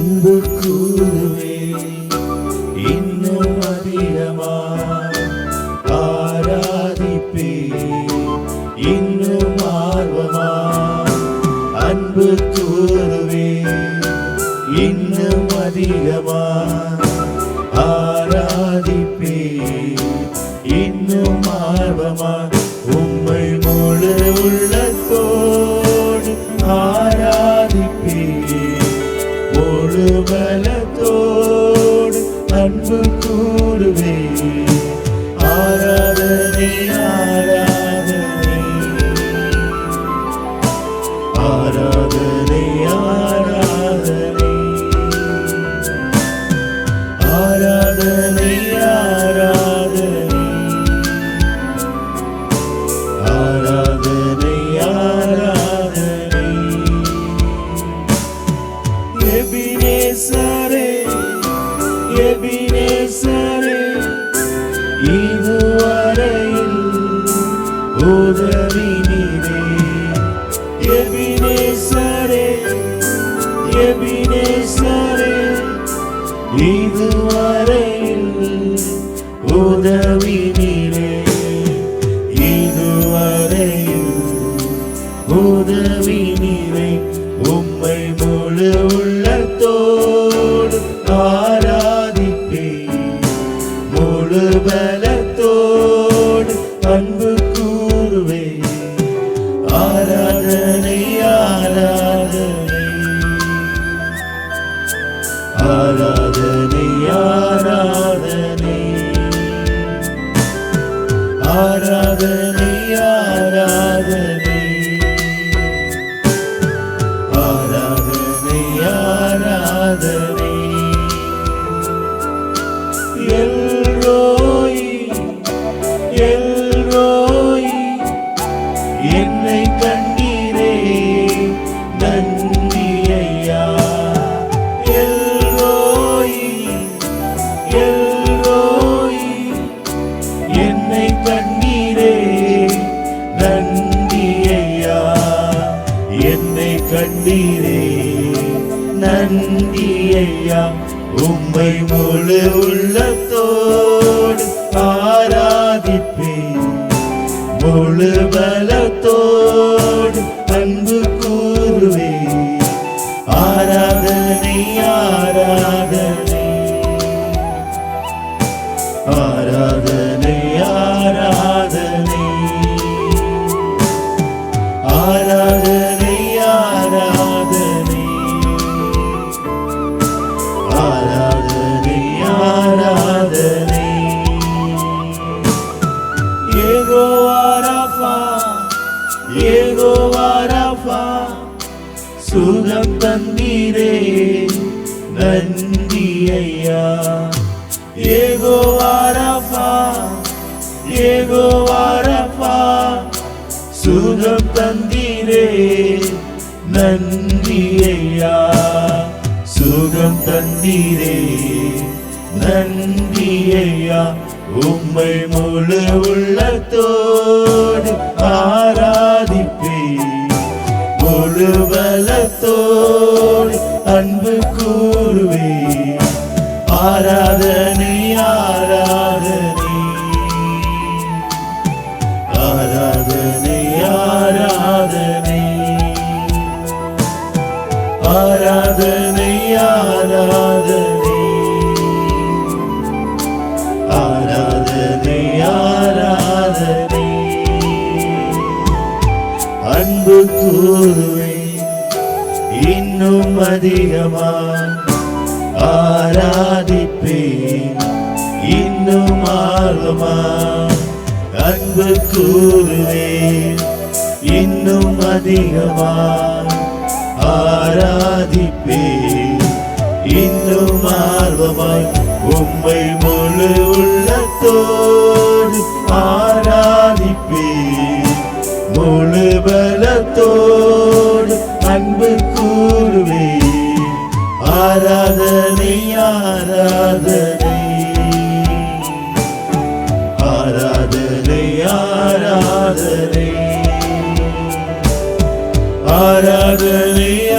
அன்பு கூறுவே இன்னும் அதிகமா ஆராதிப்பே இன்னும் ஆர்வமா அன்பு கூறுவே இன்னும் அதிகமா Bala. எபினேசரே எபினேசரே இதுவரையில் உதவி நீரே. எபினேசரே எபினேசரே இதுவரையில் உதவி ആരാധന என்னை கண்டீரே. நன்றி ஐயா. உம்மை முழு உள்ளத்தோடு ஆராதிப்பேன். முழு பலத்தோடு அன்பு கூறுவே ஆராதனை ஆராதனை. ஆராதனை. ஏகோவாராஃபா சுகம் தந்தீரே நன்றி ஐயா. ஏகோவாராஃபா ஏகோவாராஃபா சுகம் தந்தீரே நன்றி ஐயா. சுகம் தந்தீரே நன்றி ஐயா. உம்மை முழு உள்ளத்தோடு ஆராதிப்பே முழு பலத்தோடு அன்பு கூறுவே ஆராதனை ஆராதனை. ஆராதனை ஆராதனை. ஆராதனை. அன்பு கூறுவே இன்னும் அதிகமா ஆராதிப்பேன். இன்னும் ஆர்வமா அன்பு கூறுவேன். இன்னும் அதிகமா ஆராதிப்பேன். இன்னும் ஆர்வமாய் உம்மை முழு உள்ளத்தோ பலத்தோடு அன்பு கூறுவே. ஆராதனை ஆராதனை. ஆராதனை ஆராதனை. ஆராதனை